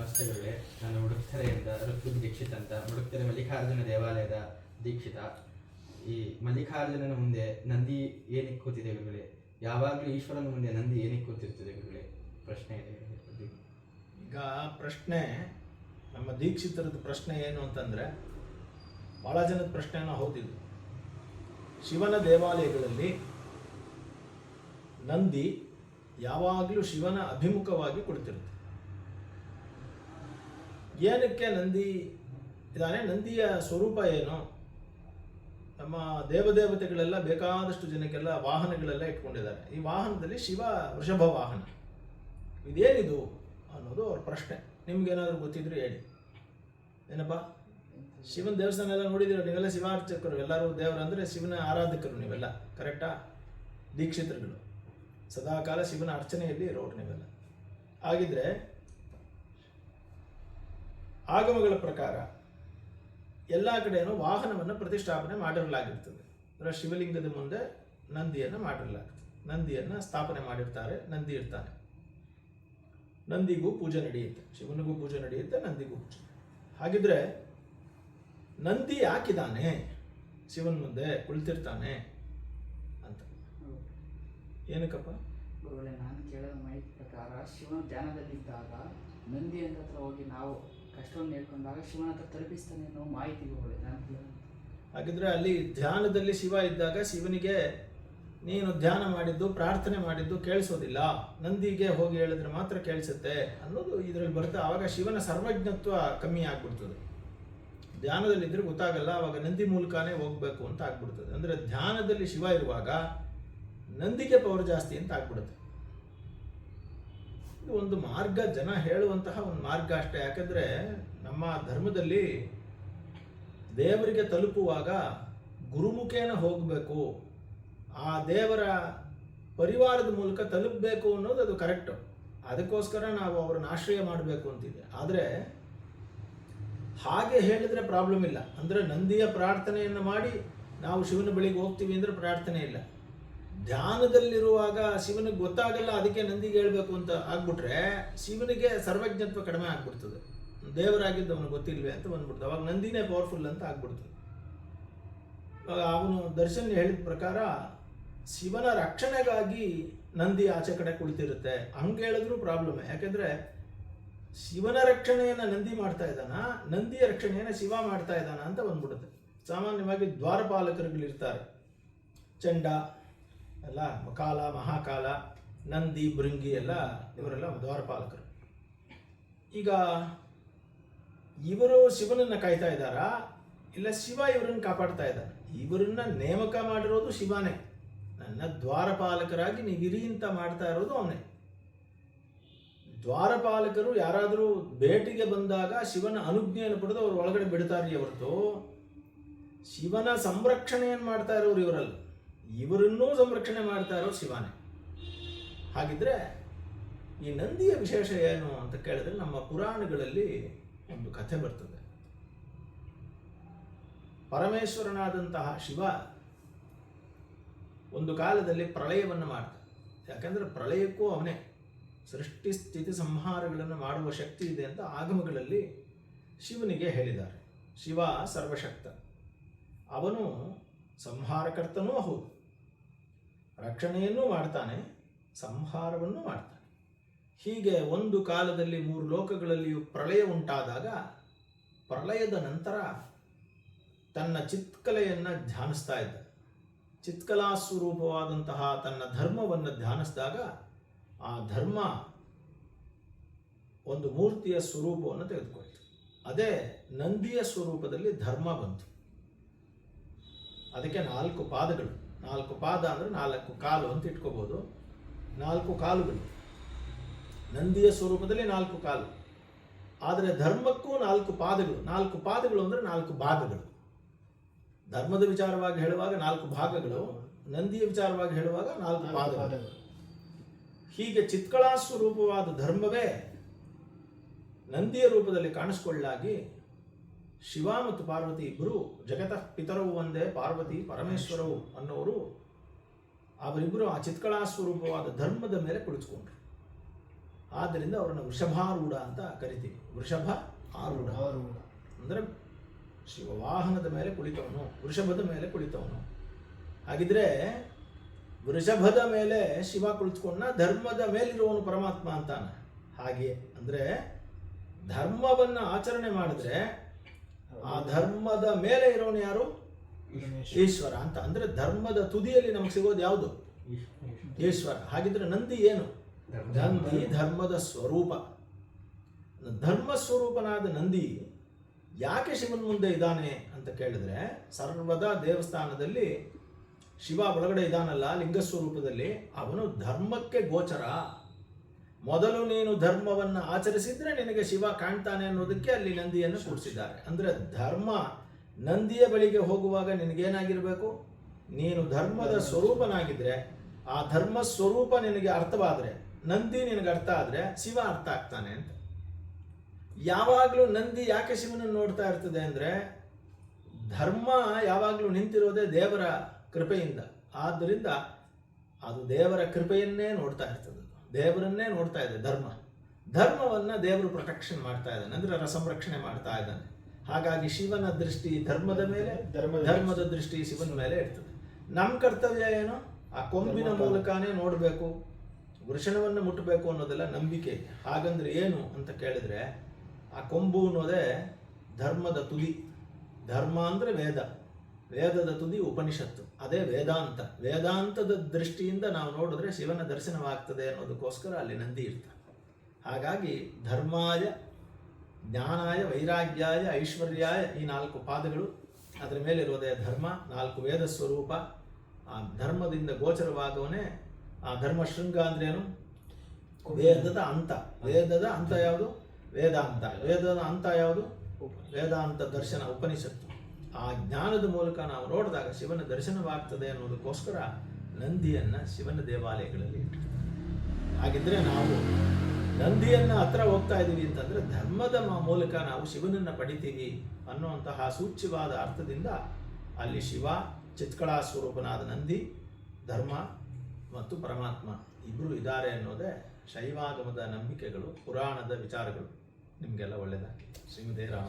ನಮಸ್ತೆಗಳೇ ನಾನು ಉಡುಕ್ತರೆಯಿಂದ ಋತು ದೀಕ್ಷಿತ್ ಅಂತ ಉಡುಕ್ತರೆ ಮಲ್ಲಿಕಾರ್ಜುನ ದೇವಾಲಯದ ದೀಕ್ಷಿತ. ಈ ಮಲ್ಲಿಕಾರ್ಜುನನ ಮುಂದೆ ನಂದಿ ಏನಕ್ಕೆ ಕೂತಿದೆ ಗುರುಗಳೇ? ಯಾವಾಗಲೂ ಈಶ್ವರನ ಮುಂದೆ ನಂದಿ ಏನಕ್ಕೆ ಕೂತಿರ್ತದೆ ಗುರುಗಳೇ? ಪ್ರಶ್ನೆ ಇದೆ ಈಗ ಪ್ರಶ್ನೆ, ನಮ್ಮ ದೀಕ್ಷಿತರದ ಪ್ರಶ್ನೆ ಏನು ಅಂತಂದರೆ ಭಾಳ ಜನದ ಪ್ರಶ್ನೆಯನ್ನು ಹೌದಿದ್ದು ಶಿವನ ದೇವಾಲಯಗಳಲ್ಲಿ ನಂದಿ ಯಾವಾಗಲೂ ಶಿವನ ಅಭಿಮುಖವಾಗಿ ಕುಳಿತಿರುತ್ತೆ. ಏನಕ್ಕೆ ನಂದಿ ಇದಾನೆ ನಂದಿಯ ಸ್ವರೂಪ ಏನು? ನಮ್ಮ ದೇವದೇವತೆಗಳೆಲ್ಲ ಬೇಕಾದಷ್ಟು ಜನಕ್ಕೆಲ್ಲ ವಾಹನಗಳೆಲ್ಲ ಇಟ್ಕೊಂಡಿದ್ದಾರೆ. ಈ ವಾಹನದಲ್ಲಿ ಶಿವ ವೃಷಭ ವಾಹನ. ಇದೇನಿದು ಅನ್ನೋದು ಅವ್ರ ಪ್ರಶ್ನೆ. ನಿಮ್ಗೇನಾದ್ರೂ ಗೊತ್ತಿದ್ರೆ ಹೇಳಿ. ಏನಪ್ಪ? ಶಿವನ ದೇವಸ್ಥಾನ ಎಲ್ಲ ನೋಡಿದಿರ ನೀವೆಲ್ಲ ಶಿವಾರ್ಚಕರು, ಎಲ್ಲರೂ ದೇವರು ಅಂದರೆ ಶಿವನ ಆರಾಧಕರು ನೀವೆಲ್ಲ ಕರೆಕ್ಟಾ ದೀಕ್ಷಿತರುಗಳು. ಸದಾಕಾಲ ಶಿವನ ಅರ್ಚನೆಯಲ್ಲಿ ಇರೋರು ನೀವೆಲ್ಲ. ಹಾಗಿದ್ರೆ ಆಗಮಗಳ ಪ್ರಕಾರ ಎಲ್ಲ ಕಡೆಯೂ ವಾಹನವನ್ನು ಪ್ರತಿಷ್ಠಾಪನೆ ಮಾಡಿರಲಾಗಿರ್ತದೆ. ಅಂದರೆ ಶಿವಲಿಂಗದ ಮುಂದೆ ನಂದಿಯನ್ನು ಮಾಡಿರಲಾಗ್ತದೆ. ನಂದಿಯನ್ನು ಸ್ಥಾಪನೆ ಮಾಡಿರ್ತಾರೆ, ನಂದಿ ಇರ್ತಾನೆ ನಂದಿಗೂ ಪೂಜೆ ನಡೆಯುತ್ತೆ. ಶಿವನಿಗೂ ಪೂಜೆ ನಡೆಯುತ್ತೆ, ನಂದಿಗೂ ಪೂಜೆ ಹಾಗಿದ್ರೆ ನಂದಿ ಹಾಕಿದಾನೆ ಶಿವನ ಮುಂದೆ ಕುಳಿತಿರ್ತಾನೆ ಅಂತ. ಏನಕ್ಕಪ್ಪ? ನಾನು ಕೇಳೋ ಮಾಹಿತಿ ಪ್ರಕಾರ ಶಿವನ ಧ್ಯಾನದಲ್ಲಿದ್ದಾಗ ನಂದಿ ಹತ್ರ ಹೋಗಿ ನಾವು ಕಷ್ಟವನ್ನು ಹೇಳ್ಕೊಂಡಾಗ ಶಿವನ ಹತ್ರ ತಲುಪಿಸ್ತಾನೆ ಅನ್ನೋ ಮಾಹಿತಿ ಹಾಗಿದ್ರೆ ಅಲ್ಲಿ ಧ್ಯಾನದಲ್ಲಿ ಶಿವ ಇದ್ದಾಗ ಶಿವನಿಗೆ, ನೀನು ಧ್ಯಾನ ಮಾಡಿದ್ದು, ಪ್ರಾರ್ಥನೆ ಮಾಡಿದ್ದು ಕೇಳಿಸೋದಿಲ್ಲ. ನಂದಿಗೆ ಹೋಗಿ ಹೇಳಿದ್ರೆ ಮಾತ್ರ ಕೇಳಿಸುತ್ತೆ. ಅನ್ನೋದು ಇದರಲ್ಲಿ ಬರುತ್ತೆ. ಆವಾಗ ಶಿವನ ಸರ್ವಜ್ಞತ್ವ ಕಮ್ಮಿ ಆಗ್ಬಿಡ್ತದೆ. ಧ್ಯಾನದಲ್ಲಿದ್ದರೆ ಗೊತ್ತಾಗಲ್ಲ, ಆವಾಗ ನಂದಿ ಮೂಲಕನೇ ಹೋಗ್ಬೇಕು ಅಂತ ಆಗ್ಬಿಡ್ತದೆ. ಅಂದರೆ ಧ್ಯಾನದಲ್ಲಿ ಶಿವ ಇರುವಾಗ ನಂದಿಗೆ ಪವರ್ ಜಾಸ್ತಿ ಅಂತ ಆಗ್ಬಿಡುತ್ತೆ. ಒಂದು ಮಾರ್ಗ, ಜನ ಹೇಳುವಂತಹ ಒಂದು ಮಾರ್ಗ ಅಷ್ಟೇ. ಯಾಕಂದ್ರೆ ನಮ್ಮ ಧರ್ಮದಲ್ಲಿ ದೇವರಿಗೆ ತಲುಪುವಾಗ ಗುರುಮುಖೇನ ಹೋಗಬೇಕು. ಆ ದೇವರ ಪರಿವಾರದ ಮೂಲಕ ತಲುಪಬೇಕು ಅನ್ನೋದು ಅದು ಕರೆಕ್ಟು ಅದಕ್ಕೋಸ್ಕರ ನಾವು ಅವರನ್ನ ಆಶ್ರಯ ಮಾಡಬೇಕು ಅಂತಿದೆ ಆದರೆ ಹಾಗೆ ಹೇಳಿದ್ರೆ ಪ್ರಾಬ್ಲಮ್ ಇಲ್ಲ. ಅಂದರೆ ನಂದಿಯ ಪ್ರಾರ್ಥನೆಯನ್ನು ಮಾಡಿ ನಾವು ಶಿವನ ಬಳಿಗೆ ಹೋಗ್ತೀವಿ ಅಂದರೆ ಪ್ರಾರ್ಥನೆ ಇಲ್ಲ. ಧ್ಯಾನದಲ್ಲಿರುವಾಗ ಶಿವನಿಗೆ ಗೊತ್ತಾಗಲ್ಲ, ಅದಕ್ಕೆ ನಂದಿಗೆ ಹೇಳಬೇಕು ಅಂತ ಆಗ್ಬಿಟ್ರೆ ಶಿವನಿಗೆ ಸರ್ವಜ್ಞತ್ವ ಕಡಿಮೆ ಆಗ್ಬಿಡ್ತದೆ. ದೇವರಾಗಿದ್ದು ಅವನು ಗೊತ್ತಿಲ್ವೇ ಅಂತ ಬಂದ್ಬಿಡ್ತು ಅವಾಗ ನಂದಿನೇ ಪವರ್ಫುಲ್ ಅಂತ ಆಗ್ಬಿಡ್ತದೆ. ಅವಾಗ ಅವನು ದರ್ಶನ್ ಹೇಳಿದ ಪ್ರಕಾರ ಶಿವನ ರಕ್ಷಣೆಗಾಗಿ ನಂದಿ ಆಚೆ ಕಡೆ ಕುಳಿತಿರುತ್ತೆ. ಹಂಗೆ ಹೇಳಿದ್ರು ಪ್ರಾಬ್ಲಮ್ ಯಾಕೆಂದ್ರೆ ಶಿವನ ರಕ್ಷಣೆಯನ್ನ ನಂದಿ ಮಾಡ್ತಾ ಇದ್ದಾನ, ನಂದಿಯ ರಕ್ಷಣೆಯನ್ನ ಶಿವ ಮಾಡ್ತಾ ಇದ್ದಾನ ಅಂತ ಬಂದ್ಬಿಡುತ್ತೆ. ಸಾಮಾನ್ಯವಾಗಿ ದ್ವಾರಪಾಲಕರುಗಳಿರ್ತಾರೆ. ಚಂಡ ಎಲ್ಲ ಮಕಾಲ, ಮಹಾಕಾಲ, ನಂದಿ ಭೃಂಗಿ ಎಲ್ಲ ಇವರೆಲ್ಲ ದ್ವಾರಪಾಲಕರು ಈಗ ಇವರು ಶಿವನನ್ನು ಕಾಯ್ತಾ ಇದ್ದಾರಾ? ಇಲ್ಲ ಶಿವ ಇವರನ್ನ ಕಾಪಾಡ್ತಾ ಇದ್ದಾರೆ? ಇವರನ್ನ ನೇಮಕ ಮಾಡಿರೋದು ಶಿವನೇ. ನನ್ನ ದ್ವಾರಪಾಲಕರಾಗಿ ನೀವಿರಿ ಅಂತ ಮಾಡ್ತಾ ಇರೋದು ಅವನೇ. ದ್ವಾರಪಾಲಕರು ಯಾರಾದರೂ ಭೇಟಿಗೆ ಬಂದಾಗ ಶಿವನ ಅನುಜ್ಞೆಯನ್ನು ಪಡೆದು ಅವರು ಒಳಗಡೆ ಬಿಡ್ತಾರೀ ಹೊರತು, ಶಿವನ ಸಂರಕ್ಷಣೆಯನ್ನು ಮಾಡ್ತಾ ಇರೋರು ಇವರಲ್ಲ. ಇವರನ್ನೂ ಸಂರಕ್ಷಣೆ ಮಾಡ್ತಾ ಇರೋ ಶಿವನೇ. ಹಾಗಿದ್ರೆ ಈ ನಂದಿಯ ವಿಶೇಷ ಏನು ಅಂತ ಕೇಳಿದ್ರೆ ನಮ್ಮ ಪುರಾಣಗಳಲ್ಲಿ ಒಂದು ಕಥೆ ಬರ್ತದೆ. ಪರಮೇಶ್ವರನಾದಂತಹ ಶಿವ ಒಂದು ಕಾಲದಲ್ಲಿ ಪ್ರಳಯವನ್ನು ಮಾಡ್ತಾನೆ. ಯಾಕಂದ್ರೆ ಪ್ರಳಯಕ್ಕೂ ಅವನೇ. ಸೃಷ್ಟಿ, ಸ್ಥಿತಿ, ಸಂಹಾರಗಳನ್ನು ಮಾಡುವ ಶಕ್ತಿ ಇದೆ ಅಂತ ಆಗಮಗಳಲ್ಲಿ ಶಿವನಿಗೆ ಹೇಳಿದ್ದಾರೆ. ಶಿವ ಸರ್ವಶಕ್ತ. ಅವನು ಸಂಹಾರಕರ್ತನೂ ಹೌದು. ರಕ್ಷಣೆಯನ್ನೂ ಮಾಡ್ತಾನೆ, ಸಂಹಾರವನ್ನು ಮಾಡ್ತಾನೆ. ಹೀಗೆ ಒಂದು ಕಾಲದಲ್ಲಿ ಮೂರು ಲೋಕಗಳಲ್ಲಿಯೂ ಪ್ರಳಯ ಉಂಟಾದಾಗ, ಪ್ರಳಯದ ನಂತರ ತನ್ನ ಚಿತ್ಕಲೆಯನ್ನು ಧ್ಯಾನಿಸ್ತಾ ಇದ್ದ. ಚಿತ್ಕಲಾ ಸ್ವರೂಪವಾದಂತಹ ತನ್ನ ಧರ್ಮವನ್ನು ಧ್ಯಾನಿಸಿದಾಗ, ಆ ಧರ್ಮ ಒಂದು ಮೂರ್ತಿಯ ಸ್ವರೂಪವನ್ನು ತೆಗೆದುಕೊಳ್ತು. ಅದೇ ನಂದಿಯ ಸ್ವರೂಪದಲ್ಲಿ ಧರ್ಮ ಬಂತು. ಅದಕ್ಕೆ ನಾಲ್ಕು ಪಾದಗಳು. ನಾಲ್ಕು ಪಾದ ಅಂದರೆ ನಾಲ್ಕು ಕಾಲು ಅಂತ ಇಟ್ಕೋಬೋದು. ನಾಲ್ಕು ಕಾಲುಗಳು ನಂದಿಯ ಸ್ವರೂಪದಲ್ಲಿ ನಾಲ್ಕು ಕಾಲು. ಆದರೆ ಧರ್ಮಕ್ಕೂ ನಾಲ್ಕು ಪಾದಗಳು. ನಾಲ್ಕು ಪಾದಗಳು ಅಂದರೆ ನಾಲ್ಕು ಭಾಗಗಳು. ಧರ್ಮದ ವಿಚಾರವಾಗಿ ಹೇಳುವಾಗ ನಾಲ್ಕು ಭಾಗಗಳು ನಂದಿಯ ವಿಚಾರವಾಗಿ ಹೇಳುವಾಗ ನಾಲ್ಕು ಪಾದಗಳು. ಹೀಗೆ ಚಿತ್ಕಳಾ ಸ್ವರೂಪವಾದ ಧರ್ಮವೇ ನಂದಿಯ ರೂಪದಲ್ಲಿ ಕಾಣಿಸ್ಕೊಳ್ಳಾಗಿ ಶಿವ ಮತ್ತು ಪಾರ್ವತಿ ಇಬ್ಬರು ಜಗತಃ ಪಿತರವು ಒಂದೇ ಪಾರ್ವತಿ ಪರಮೇಶ್ವರವು ಅನ್ನೋರು ಅವರಿಬ್ಬರು ಆ ಚಿತ್ಕಳಾ ಸ್ವರೂಪವಾದ ಧರ್ಮದ ಮೇಲೆ ಕುಳಿತುಕೊಂಡ್ರು. ಆದ್ದರಿಂದ ಅವರನ್ನು ವೃಷಭಾರೂಢ ಅಂತ ಕರಿತೀವಿ. ವೃಷಭ ಆರೂಢ ಅಂದರೆ ಶಿವವಾಹನದ ಮೇಲೆ ಕುಳಿತವನು ವೃಷಭದ ಮೇಲೆ ಕುಳಿತವನು. ಹಾಗಿದ್ರೆ ವೃಷಭದ ಮೇಲೆ ಶಿವ ಕುಳಿತುಕೊಂಡ ಧರ್ಮದ ಮೇಲಿರುವವನು ಪರಮಾತ್ಮ ಅಂತಾನೆ. ಹಾಗೆ ಅಂದರೆ ಧರ್ಮವನ್ನು ಆಚರಣೆ ಮಾಡಿದ್ರೆ ಆ ಧರ್ಮದ ಮೇಲೆ ಇರೋನು ಯಾರು? ಈಶ್ವರ. ಅಂತ. ಅಂದ್ರೆ ಧರ್ಮದ ತುದಿಯಲ್ಲಿ ನಮ್ಗೆ ಸಿಗೋದು ಯಾವುದು? ಈಶ್ವರ. ಹಾಗಿದ್ರೆ ನಂದಿ ಏನು? ನಂದಿ ಧರ್ಮದ ಸ್ವರೂಪ. ಧರ್ಮ ಸ್ವರೂಪನಾದ ನಂದಿ ಯಾಕೆ ಶಿವನ ಮುಂದೆ ಇದ್ದಾನೆ ಅಂತ ಕೇಳಿದ್ರೆ ಸರ್ವದಾ ದೇವಸ್ಥಾನದಲ್ಲಿ ಶಿವ ಒಳಗಡೆ ಇದ್ದಾನಲ್ಲ ಲಿಂಗ ಸ್ವರೂಪದಲ್ಲಿ ಅವನು ಧರ್ಮಕ್ಕೆ ಗೋಚರ. ಮೊದಲು ನೀನು ಧರ್ಮವನ್ನು ಆಚರಿಸಿದ್ರೆ ನಿನಗೆ ಶಿವ ಕಾಣ್ತಾನೆ ಅನ್ನೋದಕ್ಕೆ ಅಲ್ಲಿ ನಂದಿಯನ್ನು ಕೂಡಿಸಿದ್ದಾರೆ. ಅಂದ್ರೆ ಧರ್ಮ ನಂದಿಯ ಬಳಿಗೆ ಹೋಗುವಾಗ ನಿನಗೇನಾಗಿರ್ಬೇಕು? ನೀನು ಧರ್ಮದ ಸ್ವರೂಪನಾಗಿದ್ರೆ, ಆ ಧರ್ಮ ಸ್ವರೂಪ ನಿನಗೆ ಅರ್ಥವಾದ್ರೆ, ನಂದಿ ನಿನಗೆ ಅರ್ಥ ಆದ್ರೆ ಶಿವ ಅರ್ಥ ಆಗ್ತಾನೆ ಅಂತ. ಯಾವಾಗಲೂ ನಂದಿ ಯಾಕೆ ಶಿವನನ್ನು ನೋಡ್ತಾ ಇರ್ತದೆ ಅಂದ್ರೆ, ಧರ್ಮ ಯಾವಾಗಲೂ ನಿಂತಿರೋದೇ ದೇವರ ಕೃಪೆಯಿಂದ. ಆದ್ದರಿಂದ ಅದು ದೇವರ ಕೃಪೆಯನ್ನೇ ನೋಡ್ತಾ ಇರ್ತದೆ. ದೇವರನ್ನೇ ನೋಡ್ತಾ ಇದೆ ಧರ್ಮ. ಧರ್ಮವನ್ನ ದೇವರು ಪ್ರೊಟೆಕ್ಷನ್ ಮಾಡ್ತಾ ಇದ್ದಾನೆ ಅಂದ್ರೆ ರಸಂರಕ್ಷಣೆ ಸಂರಕ್ಷಣೆ ಮಾಡ್ತಾ ಇದ್ದಾನೆ. ಹಾಗಾಗಿ ಶಿವನ ದೃಷ್ಟಿ ಧರ್ಮದ ಮೇಲೆ ಧರ್ಮದ ಧರ್ಮದ ದೃಷ್ಟಿ ಶಿವನ ಮೇಲೆ ಇರ್ತದೆ. ನಮ್ಮ ಕರ್ತವ್ಯ ಏನು? ಆ ಕೊಂಬಿನ ಮೂಲಕನೇ ನೋಡಬೇಕು ವೃಷಣವನ್ನು ಮುಟ್ಟಬೇಕು ಅನ್ನೋದೆಲ್ಲ ನಂಬಿಕೆ ಹಾಗಂದ್ರೆ ಏನು ಅಂತ ಕೇಳಿದ್ರೆ ಆ ಕೊಂಬು ಅನ್ನೋದೇ ಧರ್ಮದ ತುದಿ. ಧರ್ಮ ಅಂದ್ರೆ ವೇದ. ವೇದದ ತುದಿ ಉಪನಿಷತ್ತು. ಅದೇ ವೇದಾಂತ. ವೇದಾಂತದ ದೃಷ್ಟಿಯಿಂದ ನಾವು ನೋಡಿದ್ರೆ ಶಿವನ ದರ್ಶನವಾಗ್ತದೆ ಅನ್ನೋದಕ್ಕೋಸ್ಕರ ಅಲ್ಲಿ ನಂದಿ ಇರ್ತಾನೆ ಹಾಗಾಗಿ ಧರ್ಮಾಯ, ಜ್ಞಾನಾಯ, ವೈರಾಗ್ಯಾಯ, ಐಶ್ವರ್ಯಾಯ ಈ ನಾಲ್ಕು ಪಾದಗಳು ಅದರ ಮೇಲಿರುವುದೇ ಧರ್ಮ, ನಾಲ್ಕು ವೇದ ಸ್ವರೂಪ. ಆ ಧರ್ಮದಿಂದ ಗೋಚರವಾಗವನೇ ಆ ಧರ್ಮ ಶೃಂಗ ಅಂದ್ರೇನು ವೇದದ ಅಂತ. ವೇದದ ಅಂತ ಯಾವುದು? ವೇದಾಂತ. ವೇದದ ಅಂತ ಯಾವುದು? ವೇದಾಂತ ದರ್ಶನ, ಉಪನಿಷತ್ತು. ಆ ಜ್ಞಾನದ ಮೂಲಕ ನಾವು ನೋಡಿದಾಗ ಶಿವನ ದರ್ಶನವಾಗ್ತದೆ ಅನ್ನೋದಕ್ಕೋಸ್ಕರ ನಂದಿಯನ್ನ ಶಿವನ ದೇವಾಲಯಗಳಲ್ಲಿ ಇಟ್ಟಿರ್ತಾರೆ ಹಾಗಿದ್ರೆ ನಾವು ನಂದಿಯನ್ನ ಹತ್ರ ಹೋಗ್ತಾ ಇದ್ದೀವಿ ಅಂತಂದ್ರೆ ಧರ್ಮದ ಮೂಲಕ ನಾವು ಶಿವನನ್ನ ಪಡಿತೀವಿ ಅನ್ನುವಂತಹ ಸೂಚ್ಯವಾದ ಅರ್ಥದಿಂದ ಅಲ್ಲಿ ಶಿವ, ಚಿತ್ಕಳಾ ಸ್ವರೂಪನಾದ ನಂದಿ, ಧರ್ಮ ಮತ್ತು ಪರಮಾತ್ಮ ಇಬ್ಬರು ಇದ್ದಾರೆ ಅನ್ನೋದೇ ಶೈವಾಗಮದ ನಂಬಿಕೆಗಳು, ಪುರಾಣದ ವಿಚಾರಗಳು. ನಿಮಗೆಲ್ಲ ಒಳ್ಳೆಯದಾಗಿ ಶ್ರೀಮದೇ ರಾಮ